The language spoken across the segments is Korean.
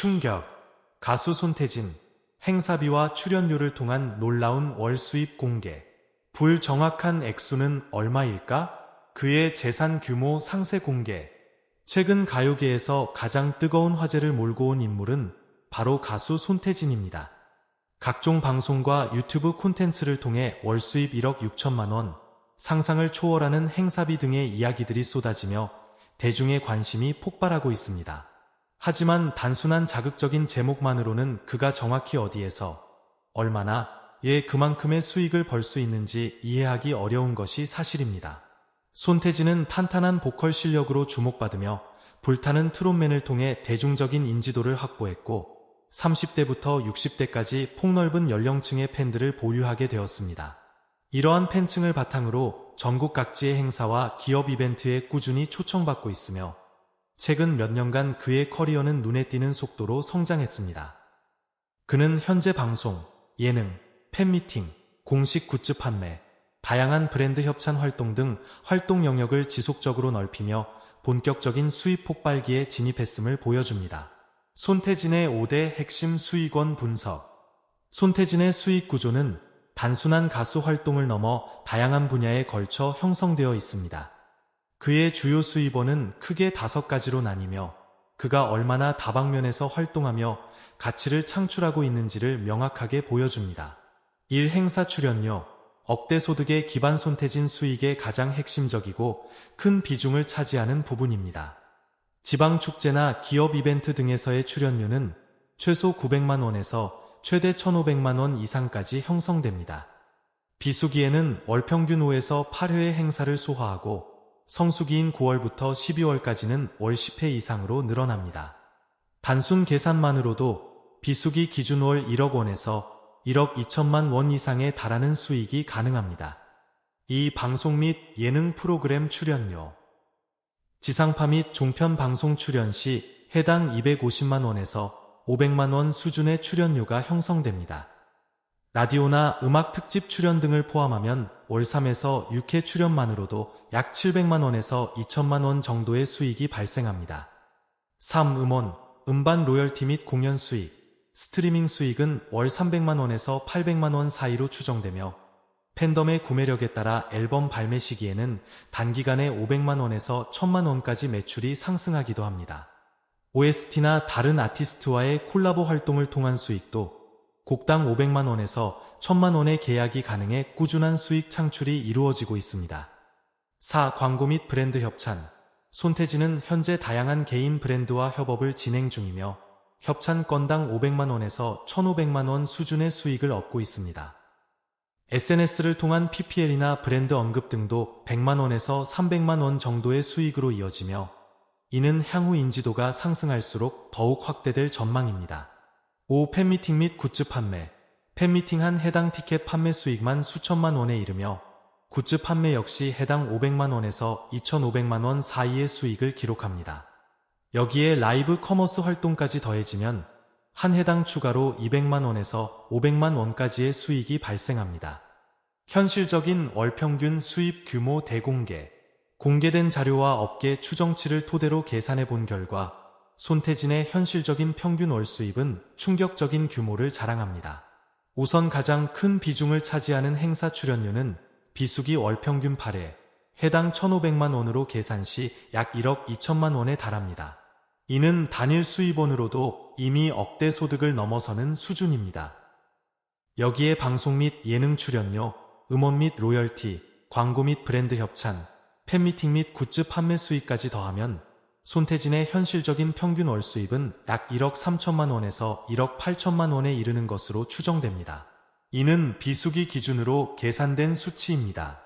충격. 가수 손태진. 행사비와 출연료를 통한 놀라운 월 수입 공개. 불정확한 액수는 얼마일까? 그의 재산 규모 상세 공개. 최근 가요계에서 가장 뜨거운 화제를 몰고 온 인물은 바로 가수 손태진입니다. 각종 방송과 유튜브 콘텐츠를 통해 월 수입 1억 6천만 원, 상상을 초월하는 행사비 등의 이야기들이 쏟아지며 대중의 관심이 폭발하고 있습니다. 하지만 단순한 자극적인 제목만으로는 그가 정확히 어디에서 얼마나 예 그만큼의 수익을 벌 수 있는지 이해하기 어려운 것이 사실입니다. 손태진은 탄탄한 보컬 실력으로 주목받으며 불타는 트롯맨을 통해 대중적인 인지도를 확보했고 30대부터 60대까지 폭넓은 연령층의 팬들을 보유하게 되었습니다. 이러한 팬층을 바탕으로 전국 각지의 행사와 기업 이벤트에 꾸준히 초청받고 있으며 최근 몇 년간 그의 커리어는 눈에 띄는 속도로 성장했습니다. 그는 현재 방송, 예능, 팬미팅, 공식 굿즈 판매, 다양한 브랜드 협찬 활동 등 활동 영역을 지속적으로 넓히며 본격적인 수입 폭발기에 진입했음을 보여줍니다. 손태진의 5대 핵심 수익원 분석 손태진의 수익 구조는 단순한 가수 활동을 넘어 다양한 분야에 걸쳐 형성되어 있습니다. 그의 주요 수입원은 크게 다섯 가지로 나뉘며 그가 얼마나 다방면에서 활동하며 가치를 창출하고 있는지를 명확하게 보여줍니다. 1. 행사 출연료 억대 소득의 기반 손태진 수익의 가장 핵심적이고 큰 비중을 차지하는 부분입니다. 지방축제나 기업 이벤트 등에서의 출연료는 최소 900만 원에서 최대 1,500만 원 이상까지 형성됩니다. 비수기에는 월 평균 5에서 8회의 행사를 소화하고 성수기인 9월부터 12월까지는 월 10회 이상으로 늘어납니다. 단순 계산만으로도 비수기 기준 월 1억 원에서 1억 2천만 원 이상에 달하는 수익이 가능합니다. 이 방송 및 예능 프로그램 출연료 지상파 및 종편 방송 출연 시 해당 250만 원에서 500만 원 수준의 출연료가 형성됩니다. 라디오나 음악 특집 출연 등을 포함하면 월 3에서 6회 출연만으로도 약 700만 원에서 2천만 원 정도의 수익이 발생합니다. 3. 음원, 음반 로열티 및 공연 수익, 스트리밍 수익은 월 300만 원에서 800만 원 사이로 추정되며 팬덤의 구매력에 따라 앨범 발매 시기에는 단기간에 500만 원에서 1000만 원까지 매출이 상승하기도 합니다. OST나 다른 아티스트와의 콜라보 활동을 통한 수익도 곡당 500만 원에서 1000만 원의 계약이 가능해 꾸준한 수익 창출이 이루어지고 있습니다. 4. 광고 및 브랜드 협찬 손태진은 현재 다양한 개인 브랜드와 협업을 진행 중이며 협찬 건당 500만 원에서 1500만 원 수준의 수익을 얻고 있습니다. SNS를 통한 PPL이나 브랜드 언급 등도 100만 원에서 300만 원 정도의 수익으로 이어지며 이는 향후 인지도가 상승할수록 더욱 확대될 전망입니다. 5. 팬미팅 및 굿즈 판매 팬미팅 한 해당 티켓 판매 수익만 수천만 원에 이르며 굿즈 판매 역시 해당 500만 원에서 2,500만 원 사이의 수익을 기록합니다. 여기에 라이브 커머스 활동까지 더해지면 한 해당 추가로 200만 원에서 500만 원까지의 수익이 발생합니다. 현실적인 월평균 수입 규모 대공개 공개된 자료와 업계 추정치를 토대로 계산해 본 결과 손태진의 현실적인 평균 월 수입은 충격적인 규모를 자랑합니다. 우선 가장 큰 비중을 차지하는 행사 출연료는 비수기 월 평균 8회, 해당 1,500만 원으로 계산 시 약 1억 2천만 원에 달합니다. 이는 단일 수입원으로도 이미 억대 소득을 넘어서는 수준입니다. 여기에 방송 및 예능 출연료, 음원 및 로열티, 광고 및 브랜드 협찬, 팬미팅 및 굿즈 판매 수익까지 더하면 손태진의 현실적인 평균 월 수입은 약 1억 3천만 원에서 1억 8천만 원에 이르는 것으로 추정됩니다. 이는 비수기 기준으로 계산된 수치입니다.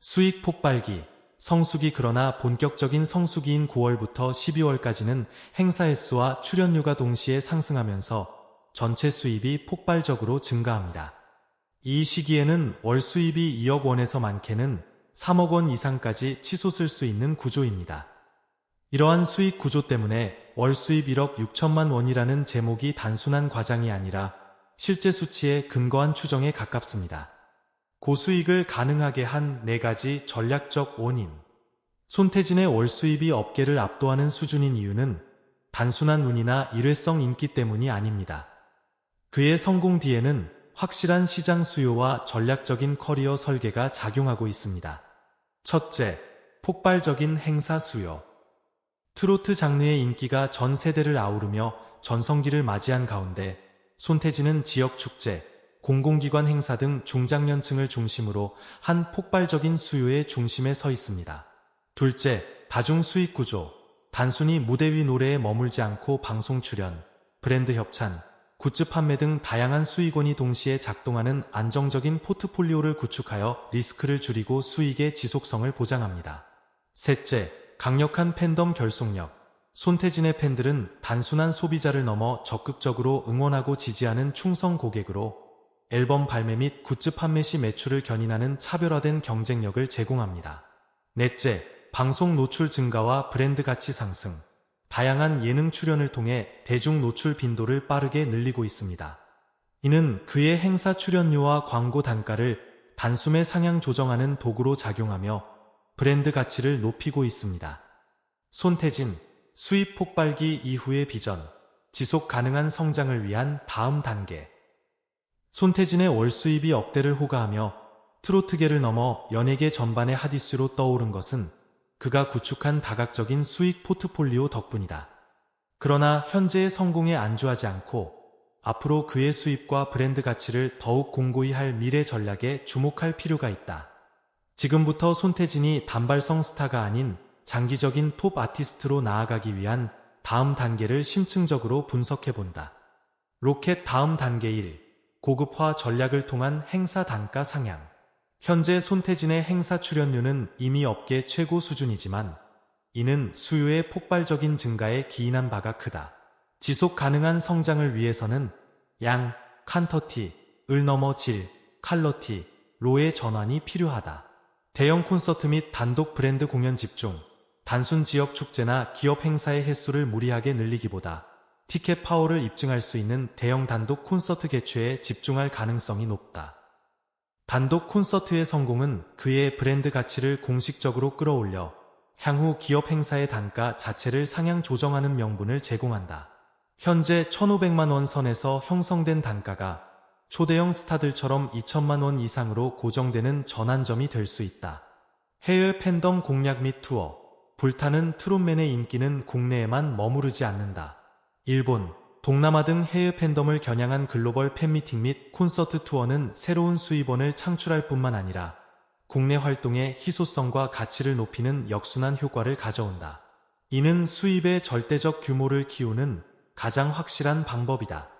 수익 폭발기, 성수기 그러나 본격적인 성수기인 9월부터 12월까지는 행사 횟수와 출연료가 동시에 상승하면서 전체 수입이 폭발적으로 증가합니다. 이 시기에는 월 수입이 2억 원에서 많게는 3억 원 이상까지 치솟을 수 있는 구조입니다. 이러한 수익 구조 때문에 월 수입 1억 6천만 원이라는 제목이 단순한 과장이 아니라 실제 수치에 근거한 추정에 가깝습니다. 고수익을 가능하게 한 네 가지 전략적 원인. 손태진의 월 수입이 업계를 압도하는 수준인 이유는 단순한 운이나 일회성 인기 때문이 아닙니다. 그의 성공 뒤에는 확실한 시장 수요와 전략적인 커리어 설계가 작용하고 있습니다. 첫째, 폭발적인 행사 수요. 트로트 장르의 인기가 전 세대를 아우르며 전성기를 맞이한 가운데 손태진은 지역 축제, 공공기관 행사 등 중장년층을 중심으로 한 폭발적인 수요의 중심에 서 있습니다. 둘째, 다중 수익 구조. 단순히 무대 위 노래에 머물지 않고 방송 출연, 브랜드 협찬, 굿즈 판매 등 다양한 수익원이 동시에 작동하는 안정적인 포트폴리오를 구축하여 리스크를 줄이고 수익의 지속성을 보장합니다. 셋째, 강력한 팬덤 결속력. 손태진의 팬들은 단순한 소비자를 넘어 적극적으로 응원하고 지지하는 충성 고객으로 앨범 발매 및 굿즈 판매 시 매출을 견인하는 차별화된 경쟁력을 제공합니다. 넷째, 방송 노출 증가와 브랜드 가치 상승. 다양한 예능 출연을 통해 대중 노출 빈도를 빠르게 늘리고 있습니다. 이는 그의 행사 출연료와 광고 단가를 단숨에 상향 조정하는 도구로 작용하며 브랜드 가치를 높이고 있습니다. 손태진, 수입 폭발기 이후의 비전, 지속 가능한 성장을 위한 다음 단계. 손태진의 월 수입이 억대를 호가하며 트로트계를 넘어 연예계 전반의 핫이슈로 떠오른 것은 그가 구축한 다각적인 수익 포트폴리오 덕분이다. 그러나 현재의 성공에 안주하지 않고 앞으로 그의 수입과 브랜드 가치를 더욱 공고히 할 미래 전략에 주목할 필요가 있다. 지금부터 손태진이 단발성 스타가 아닌 장기적인 톱 아티스트로 나아가기 위한 다음 단계를 심층적으로 분석해 본다. 로켓 다음 단계 1. 고급화 전략을 통한 행사 단가 상향. 현재 손태진의 행사 출연료는 이미 업계 최고 수준이지만 이는 수요의 폭발적인 증가에 기인한 바가 크다. 지속 가능한 성장을 위해서는 양, 칸터티, 을 넘어 질, 칼러티, 로의 전환이 필요하다. 대형 콘서트 및 단독 브랜드 공연 집중, 단순 지역 축제나 기업 행사의 횟수를 무리하게 늘리기보다 티켓 파워를 입증할 수 있는 대형 단독 콘서트 개최에 집중할 가능성이 높다. 단독 콘서트의 성공은 그의 브랜드 가치를 공식적으로 끌어올려 향후 기업 행사의 단가 자체를 상향 조정하는 명분을 제공한다. 현재 1,500만 원 선에서 형성된 단가가 초대형 스타들처럼 2천만 원 이상으로 고정되는 전환점이 될 수 있다. 해외 팬덤 공략 및 투어, 불타는 트롯맨의 인기는 국내에만 머무르지 않는다. 일본, 동남아 등 해외 팬덤을 겨냥한 글로벌 팬미팅 및 콘서트 투어는 새로운 수입원을 창출할 뿐만 아니라 국내 활동의 희소성과 가치를 높이는 역순환 효과를 가져온다. 이는 수입의 절대적 규모를 키우는 가장 확실한 방법이다.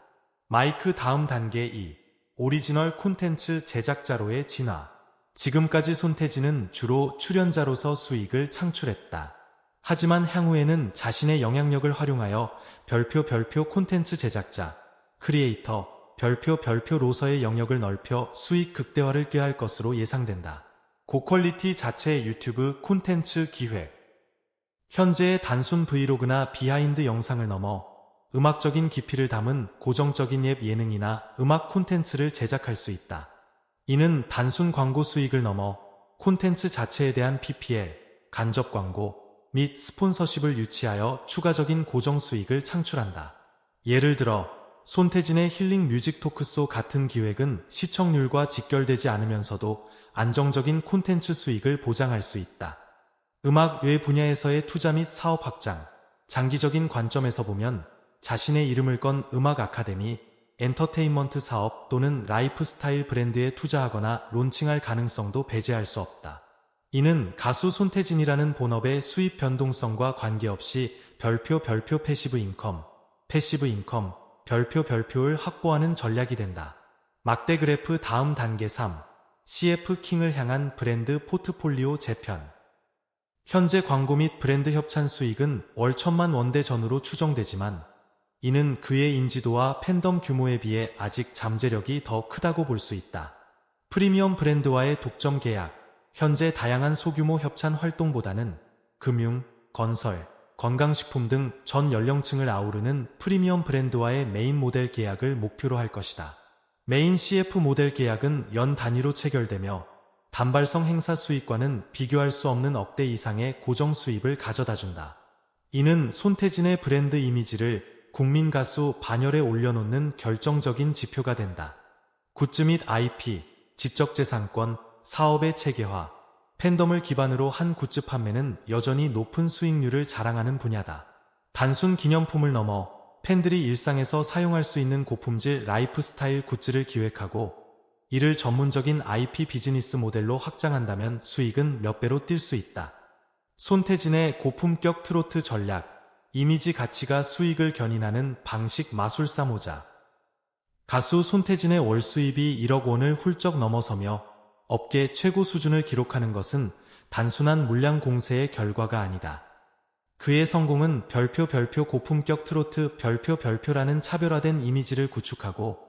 마이크 다음 단계 2. 오리지널 콘텐츠 제작자로의 진화. 지금까지 손태진은 주로 출연자로서 수익을 창출했다. 하지만 향후에는 자신의 영향력을 활용하여 별표 별표 콘텐츠 제작자, 크리에이터, 별표 별표로서의 영역을 넓혀 수익 극대화를 꾀할 것으로 예상된다. 고퀄리티 자체 유튜브 콘텐츠 기획 현재의 단순 브이로그나 비하인드 영상을 넘어 음악적인 깊이를 담은 고정적인 앱 예능이나 음악 콘텐츠를 제작할 수 있다. 이는 단순 광고 수익을 넘어 콘텐츠 자체에 대한 PPL, 간접 광고, 및 스폰서십을 유치하여 추가적인 고정 수익을 창출한다. 예를 들어 손태진의 힐링 뮤직 토크쇼 같은 기획은 시청률과 직결되지 않으면서도 안정적인 콘텐츠 수익을 보장할 수 있다. 음악 외 분야에서의 투자 및 사업 확장, 장기적인 관점에서 보면 자신의 이름을 건 음악 아카데미, 엔터테인먼트 사업 또는 라이프스타일 브랜드에 투자하거나 론칭할 가능성도 배제할 수 없다. 이는 가수 손태진이라는 본업의 수입 변동성과 관계없이 별표 별표 패시브 인컴, 패시브 인컴, 별표 별표를 확보하는 전략이 된다. 막대 그래프 다음 단계 3. CF 킹을 향한 브랜드 포트폴리오 재편. 현재 광고 및 브랜드 협찬 수익은 월 천만 원대 전후로 추정되지만 이는 그의 인지도와 팬덤 규모에 비해 아직 잠재력이 더 크다고 볼 수 있다. 프리미엄 브랜드와의 독점 계약, 현재 다양한 소규모 협찬 활동보다는 금융, 건설, 건강식품 등 전 연령층을 아우르는 프리미엄 브랜드와의 메인 모델 계약을 목표로 할 것이다. 메인 CF 모델 계약은 연 단위로 체결되며 단발성 행사 수익과는 비교할 수 없는 억대 이상의 고정 수입을 가져다 준다. 이는 손태진의 브랜드 이미지를 국민 가수 반열에 올려놓는 결정적인 지표가 된다. 굿즈 및 IP, 지적재산권, 사업의 체계화, 팬덤을 기반으로 한 굿즈 판매는 여전히 높은 수익률을 자랑하는 분야다. 단순 기념품을 넘어 팬들이 일상에서 사용할 수 있는 고품질 라이프스타일 굿즈를 기획하고 이를 전문적인 IP 비즈니스 모델로 확장한다면 수익은 몇 배로 뛸 수 있다. 손태진의 고품격 트로트 전략, 이미지 가치가 수익을 견인하는 방식 마술사 모자. 가수 손태진의 월 수입이 1억 원을 훌쩍 넘어서며 업계 최고 수준을 기록하는 것은 단순한 물량 공세의 결과가 아니다. 그의 성공은 별표 별표 고품격 트로트 별표 별표라는 차별화된 이미지를 구축하고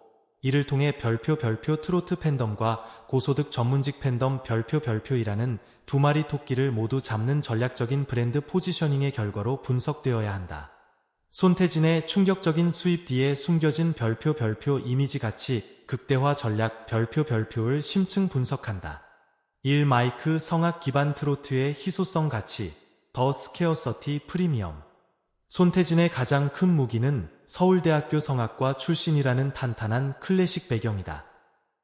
이를 통해 별표 별표 트로트 팬덤과 고소득 전문직 팬덤 별표 별표이라는 두 마리 토끼를 모두 잡는 전략적인 브랜드 포지셔닝의 결과로 분석되어야 한다. 손태진의 충격적인 수입 뒤에 숨겨진 별표 별표 이미지 가치 극대화 전략 별표 별표를 심층 분석한다. 1. 마이크 성악 기반 트로트의 희소성 가치 더 스케어서티 프리미엄 손태진의 가장 큰 무기는 서울대학교 성악과 출신이라는 탄탄한 클래식 배경이다.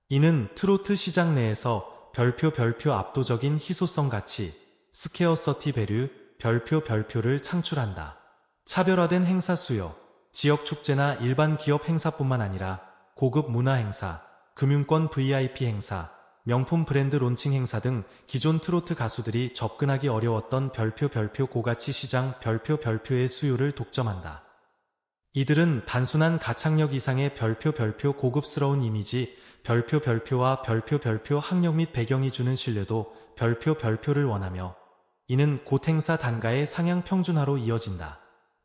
이는 트로트 시장 내에서 별표 별표 압도적인 희소성 가치, 스케어서티 배류, 별표 별표를 창출한다. 차별화된 행사 수요, 지역 축제나 일반 기업 행사뿐만 아니라 고급 문화 행사, 금융권 VIP 행사, 명품 브랜드 론칭 행사 등 기존 트로트 가수들이 접근하기 어려웠던 별표 별표 고가치 시장 별표 별표의 수요를 독점한다. 이들은 단순한 가창력 이상의 별표 별표 고급스러운 이미지, 별표 별표와 별표 별표 학력 및 배경이 주는 신뢰도 별표 별표를 원하며 이는 고행사 단가의 상향 평준화로 이어진다.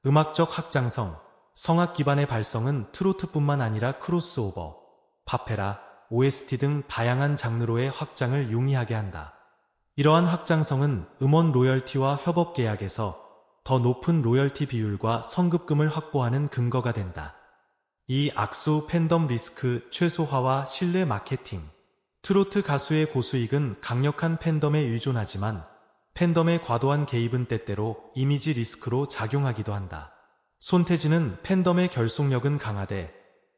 음악적 확장성, 성악 기반의 발성은 트로트뿐만 아니라 크로스오버, 파페라, OST 등 다양한 장르로의 확장을 용이하게 한다. 이러한 확장성은 음원 로열티와 협업 계약에서 더 높은 로열티 비율과 성급금을 확보하는 근거가 된다. 이 악수 팬덤 리스크 최소화와 신뢰 마케팅. 트로트 가수의 고수익은 강력한 팬덤에 의존하지만 팬덤의 과도한 개입은 때때로 이미지 리스크로 작용하기도 한다. 손태진은 팬덤의 결속력은 강하되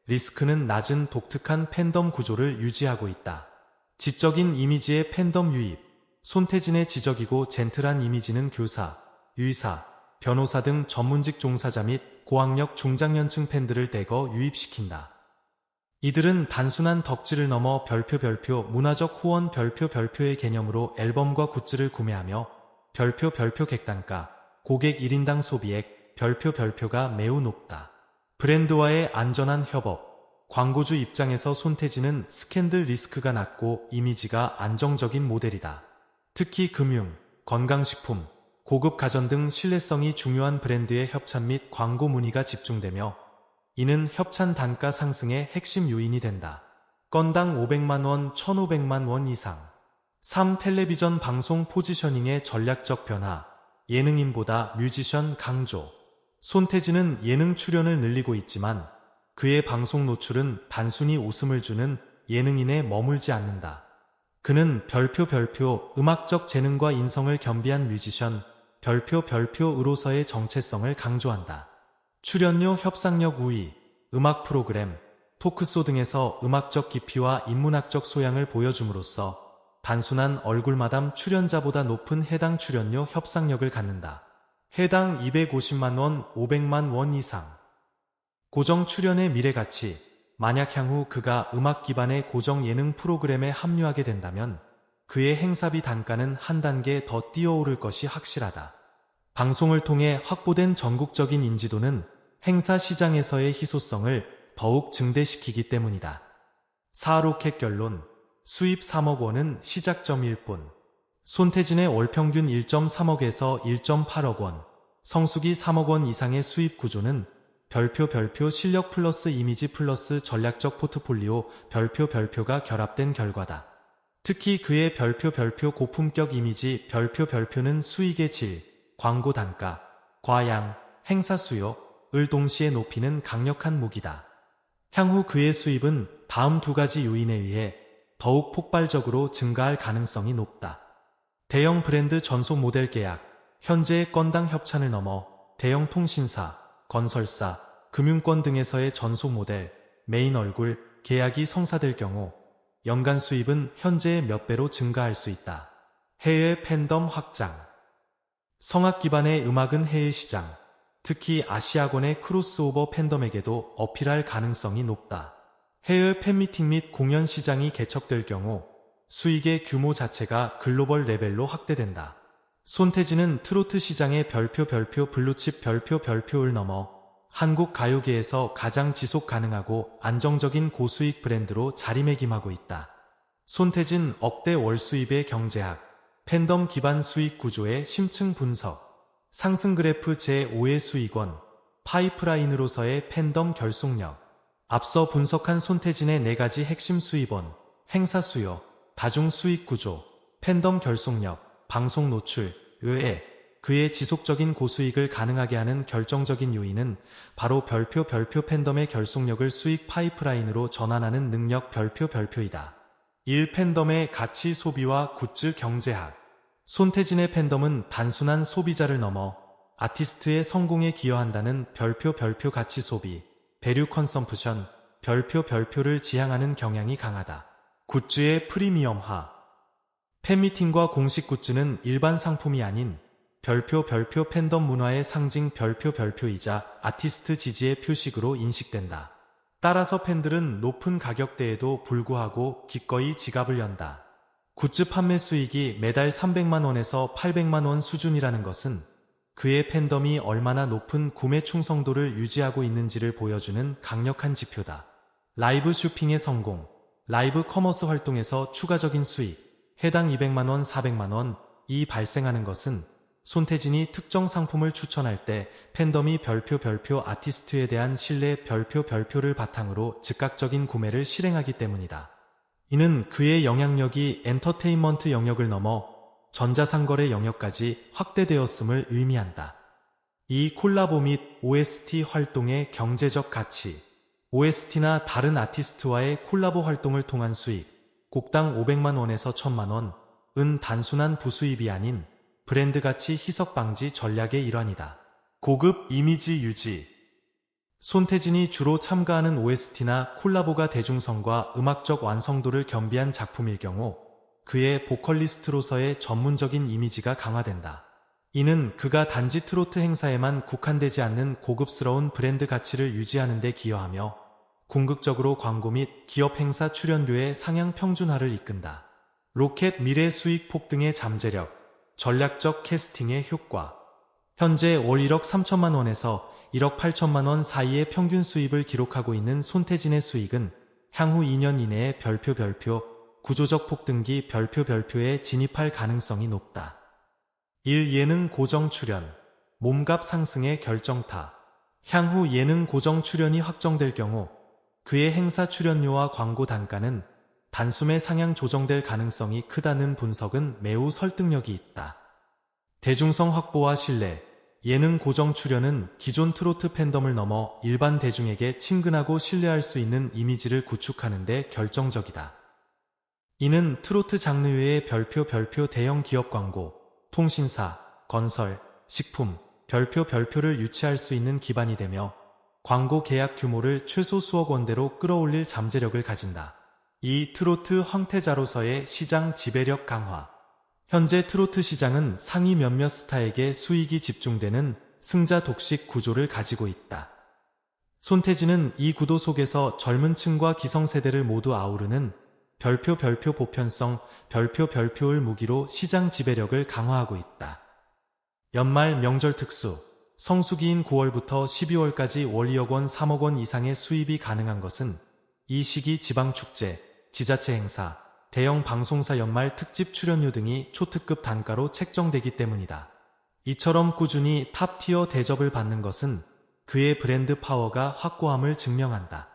리스크는 낮은 독특한 팬덤 구조를 유지하고 있다. 지적인 이미지의 팬덤 유입, 손태진의 지적이고 젠틀한 이미지는 교사, 의사, 변호사 등 전문직 종사자 및 고학력 중장년층 팬들을 대거 유입시킨다. 이들은 단순한 덕질을 넘어 별표 별표 문화적 후원 별표 별표의 개념으로 앨범과 굿즈를 구매하며 별표 별표 객단가, 고객 1인당 소비액, 별표 별표가 매우 높다. 브랜드와의 안전한 협업, 광고주 입장에서 손태진은 스캔들 리스크가 낮고 이미지가 안정적인 모델이다. 특히 금융, 건강식품, 고급 가전 등 신뢰성이 중요한 브랜드의 협찬 및 광고 문의가 집중되며 이는 협찬 단가 상승의 핵심 요인이 된다. 건당 500만원, 1500만원 이상. 3. 텔레비전 방송 포지셔닝의 전략적 변화. 예능인보다 뮤지션 강조. 손태진은 예능 출연을 늘리고 있지만 그의 방송 노출은 단순히 웃음을 주는 예능인에 머물지 않는다. 그는 별표 별표 음악적 재능과 인성을 겸비한 뮤지션 별표 별표으로서의 정체성을 강조한다. 출연료 협상력 우위, 음악 프로그램, 토크쇼 등에서 음악적 깊이와 인문학적 소양을 보여줌으로써 단순한 얼굴마담 출연자보다 높은 해당 출연료 협상력을 갖는다. 해당 250만 원, 500만 원 이상. 고정 출연의 미래 가치. 만약 향후 그가 음악 기반의 고정 예능 프로그램에 합류하게 된다면 그의 행사비 단가는 한 단계 더 뛰어오를 것이 확실하다. 방송을 통해 확보된 전국적인 인지도는 행사 시장에서의 희소성을 더욱 증대시키기 때문이다. 4로켓 결론 수입 3억 원은 시작점일 뿐. 손태진의 월 평균 1.3억에서 1.8억 원, 성수기 3억 원 이상의 수입 구조는 별표 별표 실력 플러스 이미지 플러스 전략적 포트폴리오 별표 별표가 결합된 결과다. 특히 그의 별표 별표 고품격 이미지 별표 별표는 수익의 질, 광고 단가, 과양, 행사 수요 을 동시에 높이는 강력한 무기다. 향후 그의 수입은 다음 두 가지 요인에 의해 더욱 폭발적으로 증가할 가능성이 높다. 대형 브랜드 전속 모델 계약, 현재의 건당 협찬을 넘어 대형 통신사, 건설사, 금융권 등에서의 전속 모델, 메인 얼굴, 계약이 성사될 경우 연간 수입은 현재의 몇 배로 증가할 수 있다. 해외 팬덤 확장 성악 기반의 음악은 해외 시장, 특히 아시아권의 크로스오버 팬덤에게도 어필할 가능성이 높다. 해외 팬미팅 및 공연 시장이 개척될 경우 수익의 규모 자체가 글로벌 레벨로 확대된다. 손태진은 트로트 시장의 별표 별표 블루칩 별표 별표를 넘어 한국 가요계에서 가장 지속 가능하고 안정적인 고수익 브랜드로 자리매김하고 있다. 손태진 억대 월 수입의 경제학, 팬덤 기반 수익 구조의 심층 분석, 상승 그래프 제5의 수익원, 파이프라인으로서의 팬덤 결속력, 앞서 분석한 손태진의 네 가지 핵심 수입원, 행사 수요, 다중 수익 구조, 팬덤 결속력, 방송 노출, 의회, 그의 지속적인 고수익을 가능하게 하는 결정적인 요인은 바로 별표 별표 팬덤의 결속력을 수익 파이프라인으로 전환하는 능력 별표 별표이다. 1. 팬덤의 가치 소비와 굿즈 경제학 손태진의 팬덤은 단순한 소비자를 넘어 아티스트의 성공에 기여한다는 별표 별표 가치 소비, 배류 컨섬프션, 별표 별표를 지향하는 경향이 강하다. 굿즈의 프리미엄화 팬미팅과 공식 굿즈는 일반 상품이 아닌 별표 별표 팬덤 문화의 상징 별표 별표이자 아티스트 지지의 표식으로 인식된다. 따라서 팬들은 높은 가격대에도 불구하고 기꺼이 지갑을 연다. 굿즈 판매 수익이 매달 300만원에서 800만원 수준이라는 것은 그의 팬덤이 얼마나 높은 구매 충성도를 유지하고 있는지를 보여주는 강력한 지표다. 라이브 쇼핑의 성공, 라이브 커머스 활동에서 추가적인 수익, 해당 200만원, 400만원이 발생하는 것은 손태진이 특정 상품을 추천할 때 팬덤이 별표 별표 아티스트에 대한 신뢰 별표 별표를 바탕으로 즉각적인 구매를 실행하기 때문이다. 이는 그의 영향력이 엔터테인먼트 영역을 넘어 전자상거래 영역까지 확대되었음을 의미한다. 이 콜라보 및 OST 활동의 경제적 가치, OST나 다른 아티스트와의 콜라보 활동을 통한 수익, 곡당 500만 원에서 1000만 원, 은 단순한 부수입이 아닌 브랜드 가치 희석 방지 전략의 일환이다. 고급 이미지 유지 손태진이 주로 참가하는 OST나 콜라보가 대중성과 음악적 완성도를 겸비한 작품일 경우 그의 보컬리스트로서의 전문적인 이미지가 강화된다. 이는 그가 단지 트로트 행사에만 국한되지 않는 고급스러운 브랜드 가치를 유지하는 데 기여하며 궁극적으로 광고 및 기업 행사 출연료의 상향 평준화를 이끈다. 로켓 미래 수익 폭등의 잠재력, 전략적 캐스팅의 효과. 현재 월 1억 3천만 원에서 1억 8천만 원 사이의 평균 수입을 기록하고 있는 손태진의 수익은 향후 2년 이내에 별표 별표 구조적 폭등기 별표 별표에 진입할 가능성이 높다. 1. 예능 고정 출연 몸값 상승의 결정타 향후 예능 고정 출연이 확정될 경우 그의 행사 출연료와 광고 단가는 단숨에 상향 조정될 가능성이 크다는 분석은 매우 설득력이 있다. 대중성 확보와 신뢰, 예능 고정 출연은 기존 트로트 팬덤을 넘어 일반 대중에게 친근하고 신뢰할 수 있는 이미지를 구축하는 데 결정적이다. 이는 트로트 장르 외의 별표 별표 대형 기업 광고, 통신사, 건설, 식품, 별표 별표를 유치할 수 있는 기반이 되며 광고 계약 규모를 최소 수억 원대로 끌어올릴 잠재력을 가진다. 이 트로트 황태자로서의 시장 지배력 강화. 현재 트로트 시장은 상위 몇몇 스타에게 수익이 집중되는 승자 독식 구조를 가지고 있다. 손태진은 이 구도 속에서 젊은 층과 기성세대를 모두 아우르는 별표 별표 보편성 별표 별표를 무기로 시장 지배력을 강화하고 있다. 연말 명절 특수 성수기인 9월부터 12월까지 월 2억 원 3억 원 이상의 수입이 가능한 것은 이 시기 지방축제, 지자체 행사, 대형 방송사 연말 특집 출연료 등이 초특급 단가로 책정되기 때문이다. 이처럼 꾸준히 탑티어 대접을 받는 것은 그의 브랜드 파워가 확고함을 증명한다.